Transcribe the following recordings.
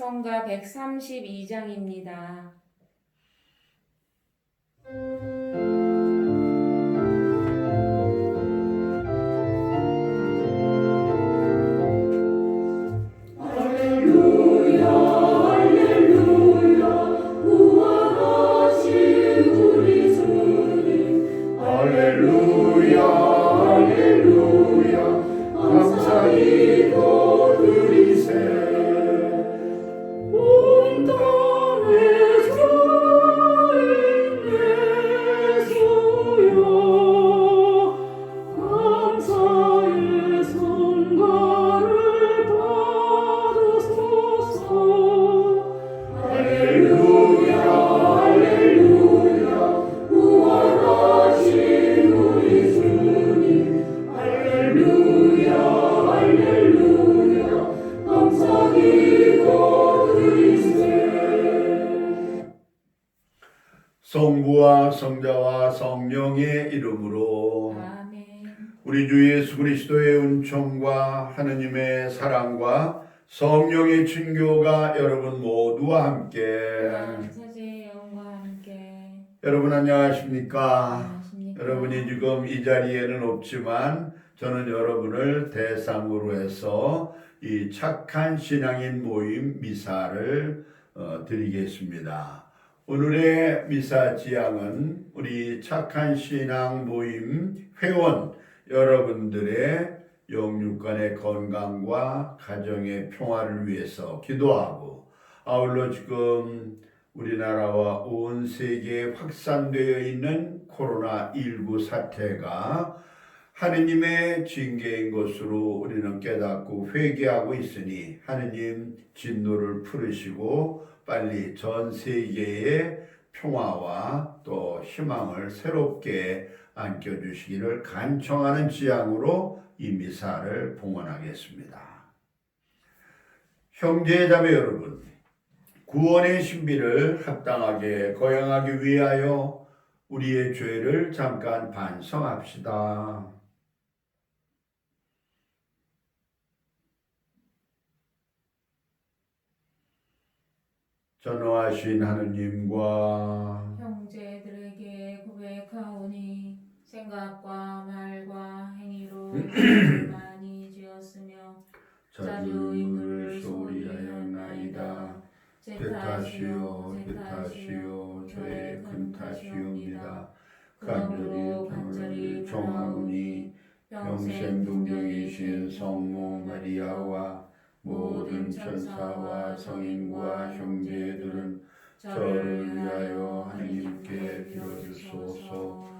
성가 132장입니다. 우리 주 예수 그리스도의 은총과 하느님의 사랑과 성령의 친교가 여러분 모두와 함께 함께 여러분 안녕하십니까? 안녕하십니까? 여러분이 지금 이 자리에는 없지만 저는 여러분을 대상으로 해서 이 착한 신앙인 모임 미사를 어, 드리겠습니다. 오늘의 미사 지향은 우리 착한 신앙 모임 회원 여러분들의 영육간의 건강과 가정의 평화를 위해서 기도하고 아울러 지금 우리나라와 온 세계에 확산되어 있는 코로나19 사태가 하느님의 징계인 것으로 우리는 깨닫고 회개하고 있으니 하느님 진노를 풀으시고 빨리 전 세계의 평화와 또 희망을 새롭게 안겨주시기를 간청하는 지향으로 이 미사를 봉헌하겠습니다. 형제 자매 여러분, 구원의 신비를 합당하게 거행하기 위하여 우리의 죄를 잠깐 반성합시다. 전능하신 하느님과 생각과 말과 행위로 많이 지었으며 자주 이물을 소리하였나이다. 제 탓이요, 저의 큰 탓이옵니다. 간절히 간절히 정하오니 영생 동정이신 성모 마리아와 모든 천사와 성인과 형제들은 저를 위하여 하나님께 빌어주소서.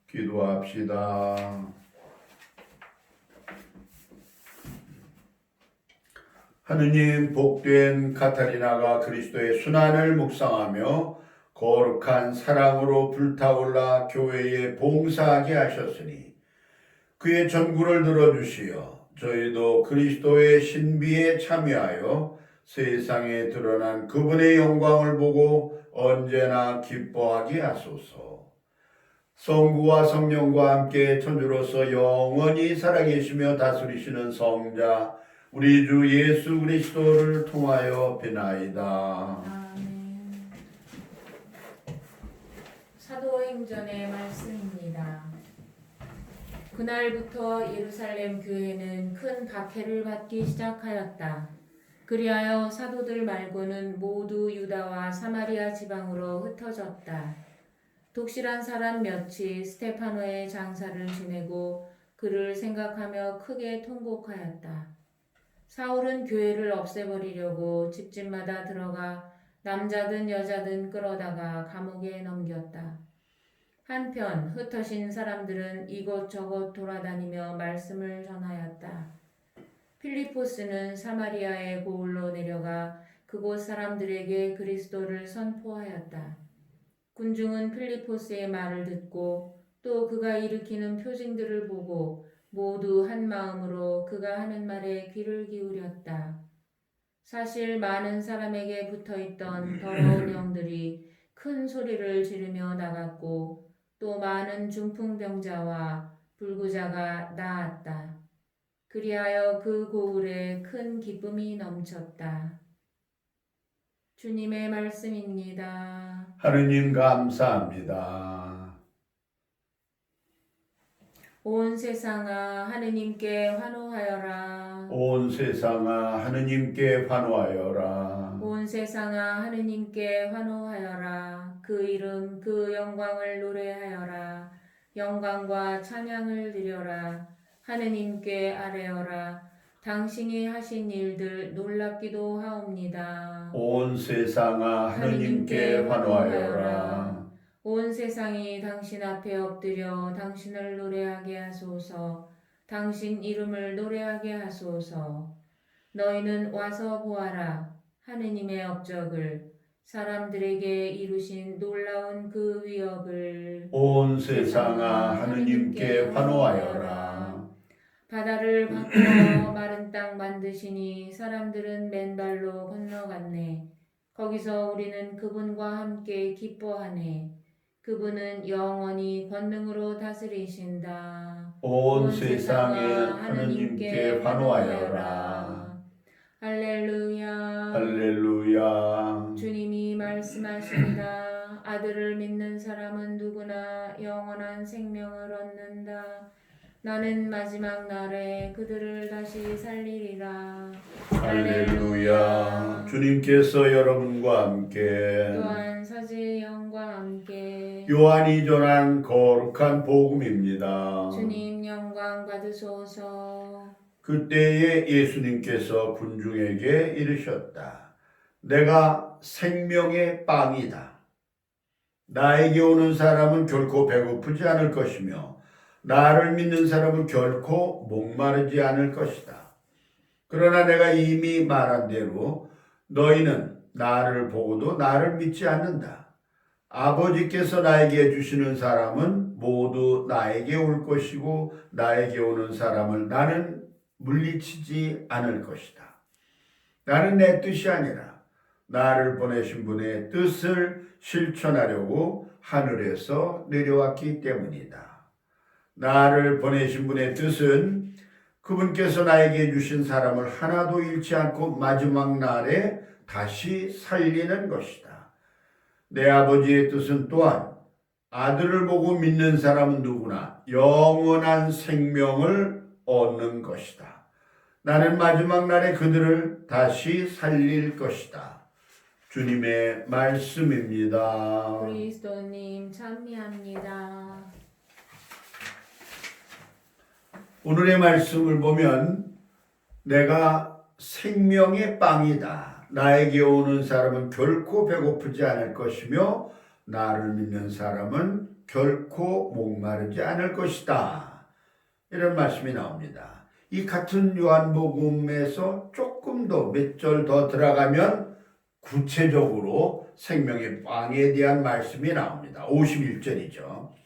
기도합시다. 하느님 복된 카타리나가 그리스도의 순환을 묵상하며 거룩한 사랑으로 불타올라 교회에 봉사하게 하셨으니 그의 전구를 들어주시어 저희도 그리스도의 신비에 참여하여 세상에 드러난 그분의 영광을 보고 언제나 기뻐하게 하소서. 성부와 성령과 함께 천주로서 영원히 살아계시며 다스리시는 성자 우리 주 예수 그리스도를 통하여 비나이다. 아멘. 사도행전의 말씀입니다. 그날부터 예루살렘 교회는 큰 박해를 받기 시작하였다. 그리하여 사도들 말고는 모두 유다와 사마리아 지방으로 흩어졌다. 독실한 사람 몇이 스테파노의 장사를 지내고 그를 생각하며 크게 통곡하였다. 사울은 교회를 없애버리려고 집집마다 들어가 남자든 여자든 끌어다가 감옥에 넘겼다. 한편 흩어진 사람들은 이곳저곳 돌아다니며 말씀을 전하였다. 필리포스는 사마리아의 고을로 내려가 그곳 사람들에게 그리스도를 선포하였다. 군중은 필리포스의 말을 듣고 또 그가 일으키는 표징들을 보고 모두 한 마음으로 그가 하는 말에 귀를 기울였다. 사실 많은 사람에게 붙어 있던 더러운 영들이 큰 소리를 지르며 나갔고 또 많은 중풍병자와 불구자가 나았다. 그리하여 그 고을에 큰 기쁨이 넘쳤다. 주님의 말씀입니다. 하느님 감사합니다. 온 세상아 하느님께 환호하여라. 온 세상아 하느님께 환호하여라. 온 세상아 하느님께 환호하여라. 그 이름 그 영광을 노래하여라. 영광과 찬양을 드려라. 하느님께 아뢰어라. 당신이 하신 일들 놀랍기도 하옵니다. 온 세상아 하느님께 환호하여라. 온 세상이 당신 앞에 엎드려 당신을 노래하게 하소서. 당신 이름을 노래하게 하소서. 너희는 와서 보아라. 하느님의 업적을 사람들에게 이루신 놀라운 그 위업을 온 세상아 하느님께 환호하여라. 바다를 바꾸어 마른 땅 만드시니 사람들은 맨발로 건너갔네. 거기서 우리는 그분과 함께 기뻐하네. 그분은 영원히 권능으로 다스리신다. 온 세상에 하느님께 환호하여라. 할렐루야. 할렐루야. 주님이 말씀하신다. 아들을 믿는 사람은 누구나 영원한 생명을 얻는다. 나는 마지막 날에 그들을 다시 살리리라. 할렐루야. 주님께서 여러분과 함께 또한 사제의 영과 함께 요한이 전한 거룩한 복음입니다. 주님 영광 받으소서. 그때에 예수님께서 군중에게 이르셨다. 내가 생명의 빵이다. 나에게 오는 사람은 결코 배고프지 않을 것이며 나를 믿는 사람은 결코 목마르지 않을 것이다. 그러나 내가 이미 말한 대로 너희는 나를 보고도 나를 믿지 않는다. 아버지께서 나에게 주시는 사람은 모두 나에게 올 것이고 나에게 오는 사람을 나는 물리치지 않을 것이다. 나는 내 뜻이 아니라 나를 보내신 분의 뜻을 실천하려고 하늘에서 내려왔기 때문이다. 나를 보내신 분의 뜻은 그분께서 나에게 주신 사람을 하나도 잃지 않고 마지막 날에 다시 살리는 것이다. 내 아버지의 뜻은 또한 아들을 보고 믿는 사람은 누구나 영원한 생명을 얻는 것이다. 나는 마지막 날에 그들을 다시 살릴 것이다. 주님의 말씀입니다. 그리스도님 찬미합니다. 오늘의 말씀을 보면 내가 생명의 빵이다. 나에게 오는 사람은 결코 배고프지 않을 것이며 나를 믿는 사람은 결코 목마르지 않을 것이다. 이런 말씀이 나옵니다. 이 같은 요한복음에서 조금 더 몇 절 더 들어가면 구체적으로 생명의 빵에 대한 말씀이 나옵니다. 51절이죠.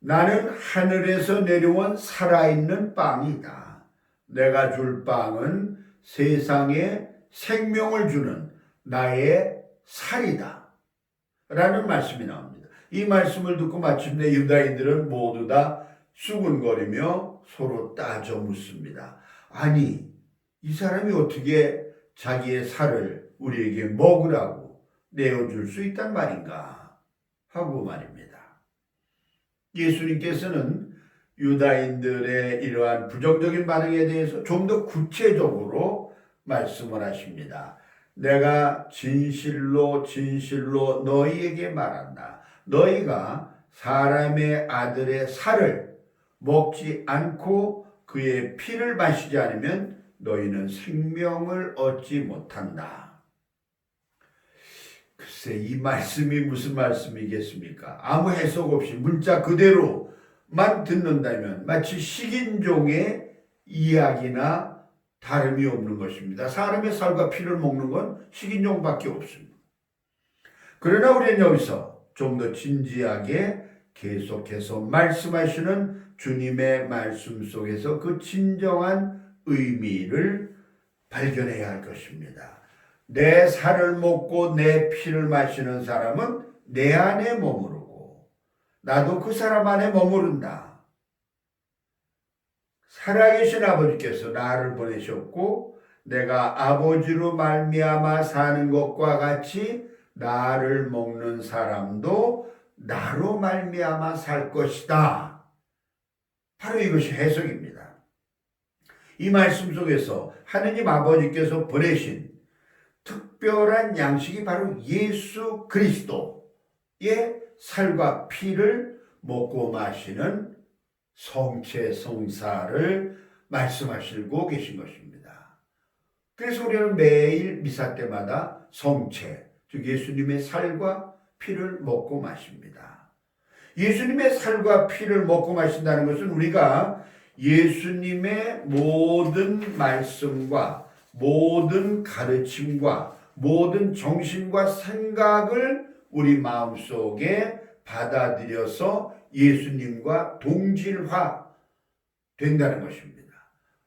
나는 하늘에서 내려온 살아있는 빵이다. 내가 줄 빵은 세상에 생명을 주는 나의 살이다. 라는 말씀이 나옵니다. 이 말씀을 듣고 마침내 유다인들은 모두 다 수군거리며 서로 따져 묻습니다. 아니, 이 사람이 어떻게 자기의 살을 우리에게 먹으라고 내어줄 수 있단 말인가? 하고 말입니다. 예수님께서는 유다인들의 이러한 부정적인 반응에 대해서 좀 더 구체적으로 말씀을 하십니다. 내가 진실로 진실로 너희에게 말한다. 너희가 사람의 아들의 살을 먹지 않고 그의 피를 마시지 않으면 너희는 생명을 얻지 못한다. 글쎄 이 말씀이 무슨 말씀이겠습니까? 아무 해석 없이 문자 그대로만 듣는다면 마치 식인종의 이야기나 다름이 없는 것입니다. 사람의 살과 피를 먹는 건 식인종밖에 없습니다. 그러나 우리는 여기서 좀 더 진지하게 계속해서 말씀하시는 주님의 말씀 속에서 그 진정한 의미를 발견해야 할 것입니다. 내 살을 먹고 내 피를 마시는 사람은 내 안에 머무르고 나도 그 사람 안에 머무른다. 살아계신 아버지께서 나를 보내셨고 내가 아버지로 말미암아 사는 것과 같이 나를 먹는 사람도 나로 말미암아 살 것이다. 바로 이것이 해석입니다. 이 말씀 속에서 하느님 아버지께서 보내신 특별한 양식이 바로 예수 그리스도의 살과 피를 먹고 마시는 성체 성사를 말씀하시고 계신 것입니다. 그래서 우리는 매일 미사 때마다 성체, 즉 예수님의 살과 피를 먹고 마십니다. 예수님의 살과 피를 먹고 마신다는 것은 우리가 예수님의 모든 말씀과 모든 가르침과 모든 정신과 생각을 우리 마음속에 받아들여서 예수님과 동질화 된다는 것입니다.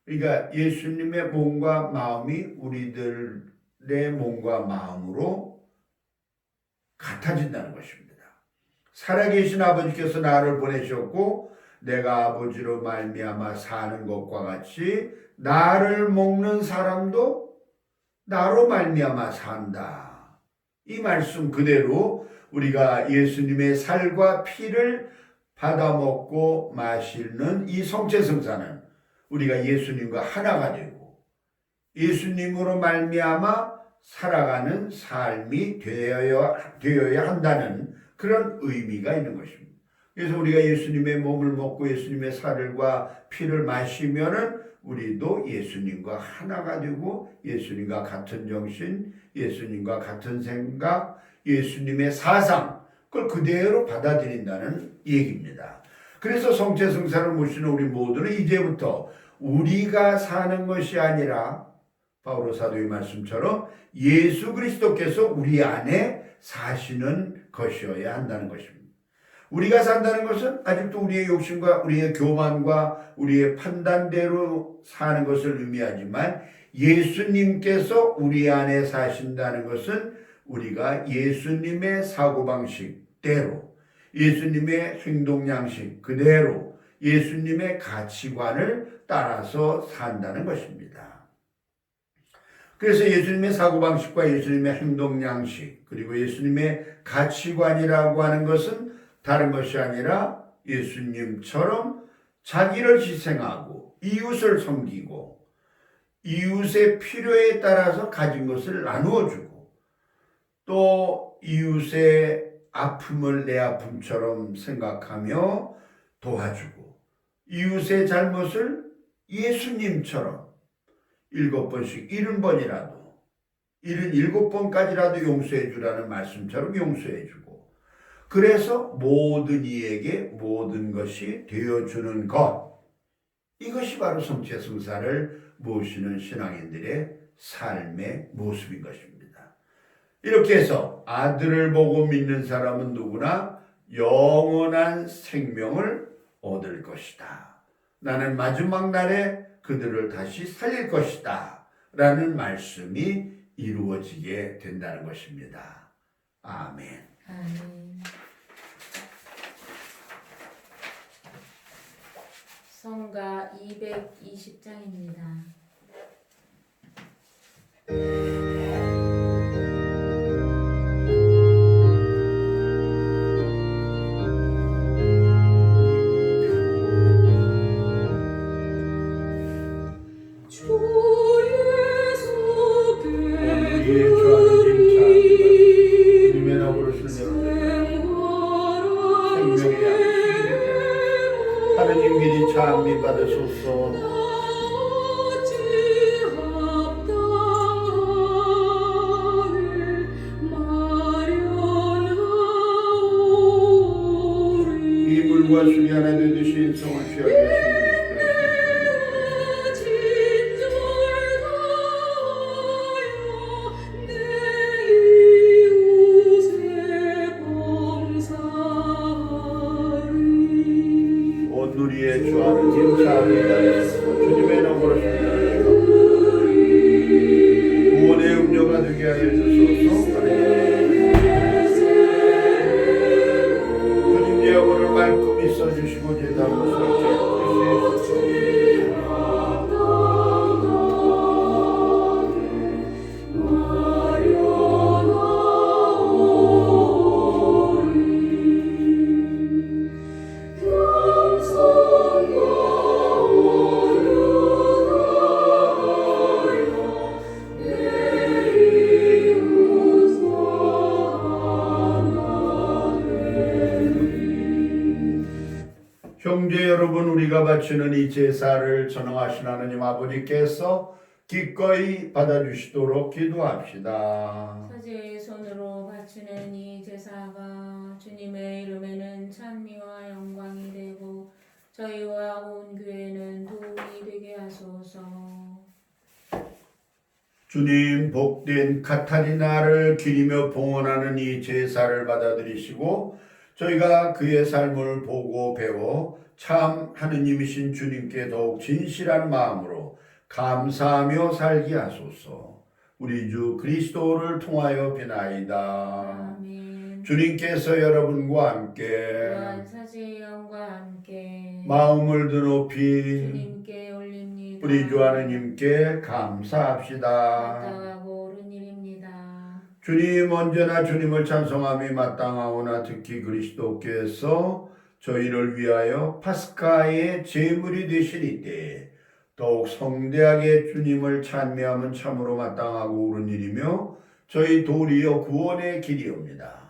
그러니까 예수님의 몸과 마음이 우리들의 몸과 마음으로 같아진다는 것입니다. 살아계신 아버지께서 나를 보내셨고 내가 아버지로 말미암아 사는 것과 같이 나를 먹는 사람도 나로 말미암아 산다. 이 말씀 그대로 우리가 예수님의 살과 피를 받아 먹고 마시는 이 성체 성사는 우리가 예수님과 하나가 되고 예수님으로 말미암아 살아가는 삶이 되어야, 되어야 한다는 그런 의미가 있는 것입니다. 그래서 우리가 예수님의 몸을 먹고 예수님의 살과 피를 마시면은 우리도 예수님과 하나가 되고 예수님과 같은 정신, 예수님과 같은 생각, 예수님의 사상, 그걸 그대로 받아들인다는 얘기입니다. 그래서 성체 성사를 모시는 우리 모두는 이제부터 우리가 사는 것이 아니라 바오로 사도의 말씀처럼 예수 그리스도께서 우리 안에 사시는 것이어야 한다는 것입니다. 우리가 산다는 것은 아직도 우리의 욕심과 우리의 교만과 우리의 판단대로 사는 것을 의미하지만 예수님께서 우리 안에 사신다는 것은 우리가 예수님의 사고방식대로 예수님의 행동 양식 그대로 예수님의 가치관을 따라서 산다는 것입니다. 그래서 예수님의 사고방식과 예수님의 행동 양식 그리고 예수님의 가치관이라고 하는 것은 다른 것이 아니라 예수님처럼 자기를 희생하고 이웃을 섬기고 이웃의 필요에 따라서 가진 것을 나누어 주고 또 이웃의 아픔을 내 아픔처럼 생각하며 도와주고 이웃의 잘못을 예수님처럼 일곱 번씩 일흔 번이라도 일흔 일곱 번까지라도 용서해 주라는 말씀처럼 용서해 주고 그래서 모든 이에게 모든 것이 되어주는 것 이것이 바로 성체성사를 모시는 신앙인들의 삶의 모습인 것입니다. 이렇게 해서 아들을 보고 믿는 사람은 누구나 영원한 생명을 얻을 것이다. 나는 마지막 날에 그들을 다시 살릴 것이다. 라는 말씀이 이루어지게 된다는 것입니다. 아멘. 아멘. 성가 220장입니다. 예, 좋아的 는. 바치는 이 제사를 전능하신 하나님 아버지께서 기꺼이 받아주시도록 기도합시다. 사제의 손으로 바치는 이 제사가 주님의 이름에는 찬미와 영광이 되고 저희와 온 교회는 도움이 되게 하소서. 주님 복된 카타리나를 기리며 봉헌하는 이 제사를 받아들이시고 저희가 그의 삶을 보고 배워 참 하느님이신 주님께 더욱 진실한 마음으로 감사하며 살게 하소서. 우리 주 그리스도를 통하여 비나이다. 아멘. 주님께서 여러분과 함께 또한 사제의 영과 함께 마음을 드높이 주님께 올립니다. 우리 주 하느님께 감사합시다. 마땅하고 옳은 일입니다. 주님 언제나 주님을 찬송함이 마땅하오나 특히 그리스도께서 저희를 위하여 파스카의 제물이 되신 이때 더욱 성대하게 주님을 찬미하면 참으로 마땅하고 옳은 일이며 저희 도리어 구원의 길이옵니다.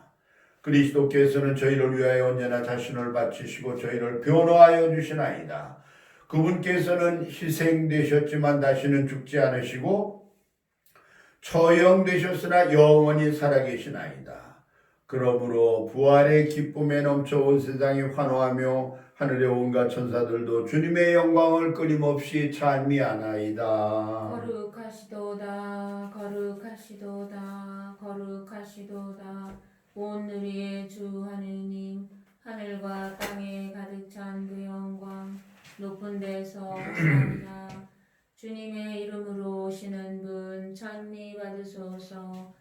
그리스도께서는 저희를 위하여 언제나 자신을 바치시고 저희를 변호하여 주시나이다. 그분께서는 희생되셨지만 다시는 죽지 않으시고 처형되셨으나 영원히 살아계시나이다. 그러므로 부활의 기쁨에 넘쳐 온 세상이 환호하며 하늘의 온갖 천사들도 주님의 영광을 끊임없이 찬미하나이다. 거룩하시도다 거룩하시도다 거룩하시도다. 온 누리의 주 하느님 하늘과 땅에 가득 찬 그 영광 높은 데서 오셨나 주님의 이름으로 오시는 분 찬미 받으소서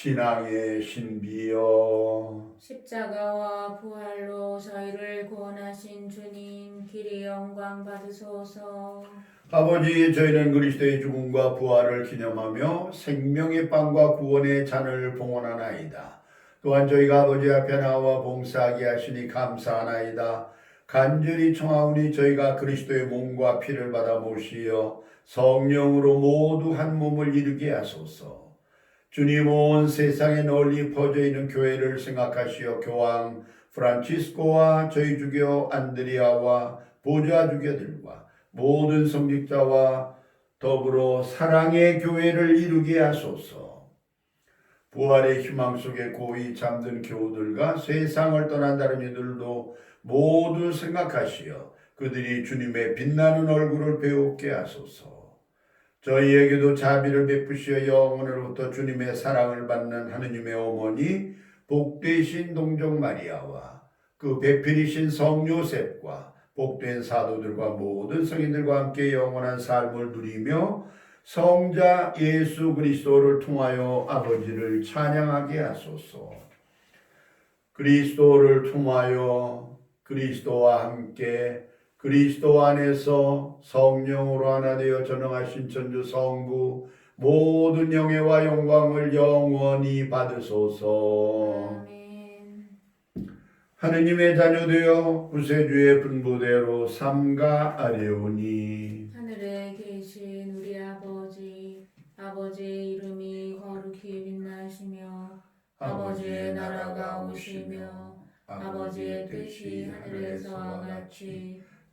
신앙의 신비여 십자가와 부활로 저희를 구원하신 주님 길이 영광 받으소서 아버지 저희는 그리스도의 죽음과 부활을 기념하며 생명의 빵과 구원의 잔을 봉헌하나이다. 또한 저희가 아버지 앞에 나와 봉사하게 하시니 감사하나이다. 간절히 청하오니 저희가 그리스도의 몸과 피를 받아 모시어 성령으로 모두 한 몸을 이루게 하소서. 주님 온 세상에 널리 퍼져 있는 교회를 생각하시어 교황 프란치스코와 저희 주교 안드리아와 보좌 주교들과 모든 성직자와 더불어 사랑의 교회를 이루게 하소서. 부활의 희망 속에 고이 잠든 교우들과 세상을 떠난다는 이들도 모두 생각하시어 그들이 주님의 빛나는 얼굴을 배우게 하소서. 저희에게도 자비를 베푸시어 영원으로부터 주님의 사랑을 받는 하느님의 어머니 복되신 동정 마리아와 그 배필이신 성 요셉과 복된 사도들과 모든 성인들과 함께 영원한 삶을 누리며 성자 예수 그리스도를 통하여 아버지를 찬양하게 하소서. 그리스도를 통하여 그리스도와 함께 그리스도 안에서 성령으로 하나 되어 전능하신 천주 성부 모든 영예와 영광을 영원히 받으소서. 아멘. 하느님의 자녀되어 구세주의 분부대로 삼가 아뢰오니 하늘에 계신 우리 아버지, 아버지의 이름이 거룩히 빛나시며 아버지의 나라가 오시며 아버지의 뜻이 하늘에서와 같이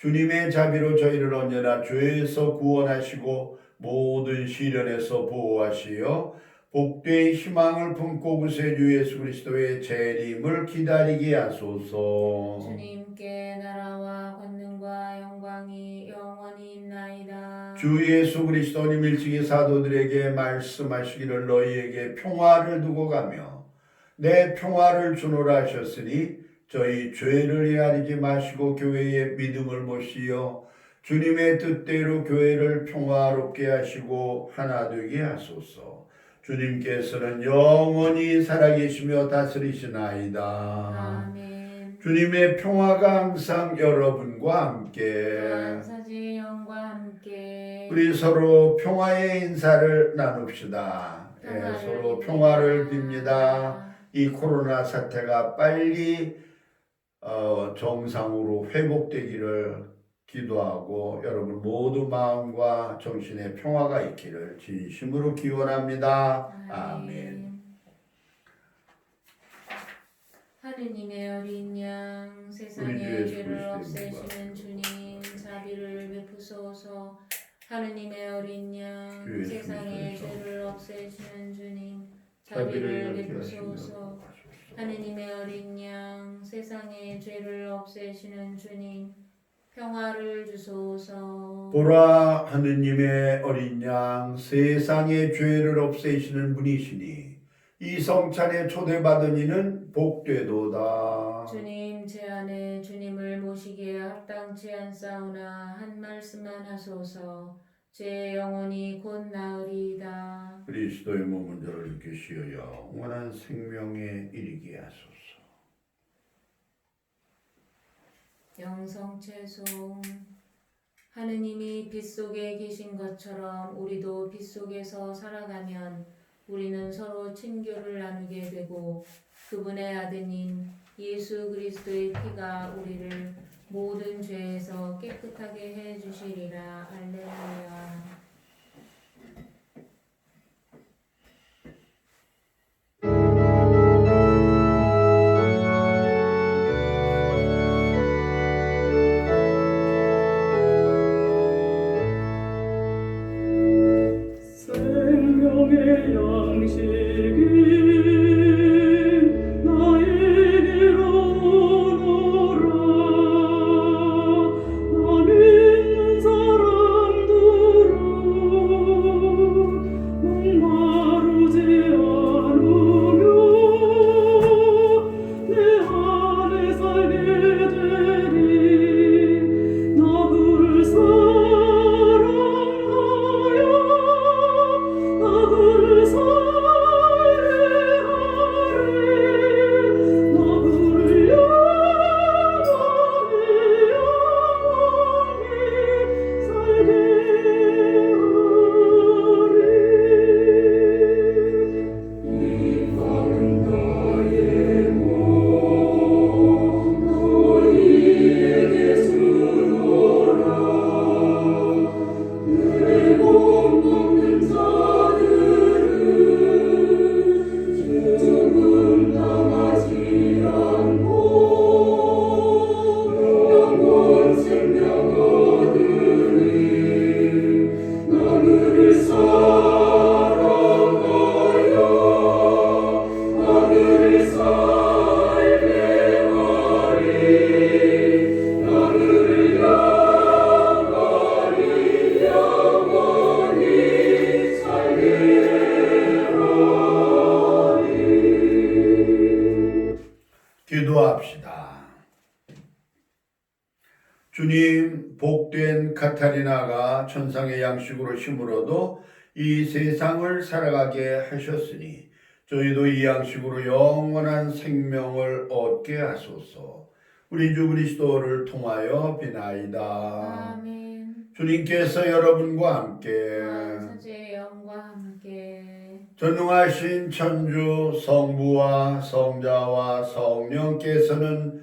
주님의 자비로 저희를 언제나 죄에서 구원하시고 모든 시련에서 보호하시어 복된 희망을 품고 구세주 예수 그리스도의 재림을 기다리게 하소서. 주님께 나라와 권능과 영광이 영원히 있나이다. 주 예수 그리스도님 일찍이 사도들에게 말씀하시기를 너희에게 평화를 두고 가며 내 평화를 주노라 하셨으니 저희 죄를 헤아리지 마시고 교회의 믿음을 모시어 주님의 뜻대로 교회를 평화롭게 하시고 하나 되게 하소서. 주님께서는 영원히 살아계시며 다스리시나이다. 아멘. 주님의 평화가 항상 여러분과 함께 사지 영과 함께 우리 서로 평화의 인사를 나눕시다. 예, 평화를 서로. 평화를 빕니다. 이 코로나 사태가 빨리 어, 정상으로 회복되기를 기도하고 여러분 모두 마음과 정신의 평화가 있기를 진심으로 기원합니다. 아멘. 하느님의 어린 양 세상의 죄를 없애시는 주님 자비를 베푸소서 하느님의 어린 양 세상의 죄를 없애시는 주님 자비를 베푸소서. 하느님의 어린 양 세상의 죄를 없애시는 주님 평화를 주소서 보라 하느님의 어린 양 세상의 죄를 없애시는 분이시니 이 성찬에 초대받은 이는 복되도다. 주님 제 안에 주님을 모시기에 합당치 않사오나 한 말씀만 하소서 제 영혼이 곧 나으리이다 그리스도의 몸은 저를 일으키시어 영원한 생명에 이르게 하소서. 영성채송 하느님이 빛 속에 계신 것처럼 우리도 빛 속에서 살아가면 우리는 서로 친교를 나누게 되고 그분의 아드님 예수 그리스도의 피가 우리를 모든 죄에서 깨끗하게 해 주시리라. 할렐루야 카타리나가 천상의 양식으로 심으로도 이 세상을 살아가게 하셨으니 저희도 이 양식으로 영원한 생명을 얻게 하소서. 우리 주 그리스도를 통하여 비나이다. 아멘. 주님께서 여러분과 함께 천주의 영과 함께 전능하신 천주 성부와 성자와 성령께서는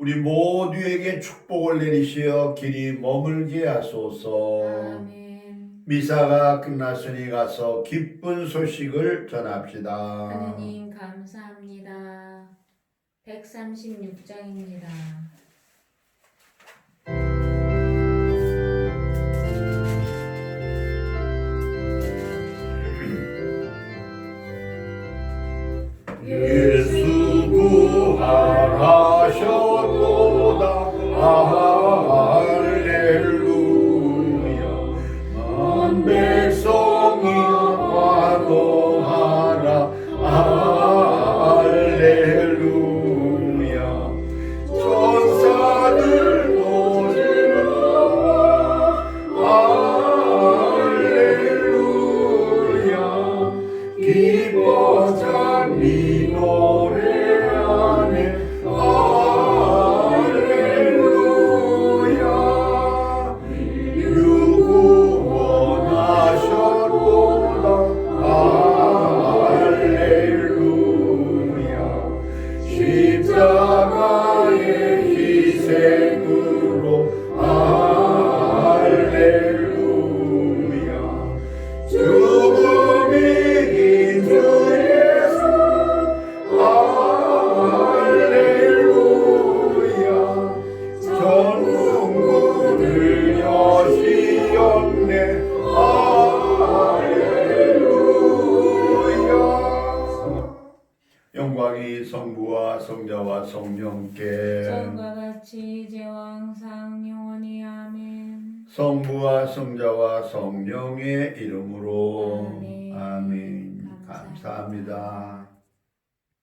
우리 모두에게 축복을 내리시어 길이 머물게 하소서. 아멘. 미사가 끝났으니 가서 기쁜 소식을 전합시다. 하느님 감사합니다. 136장입니다.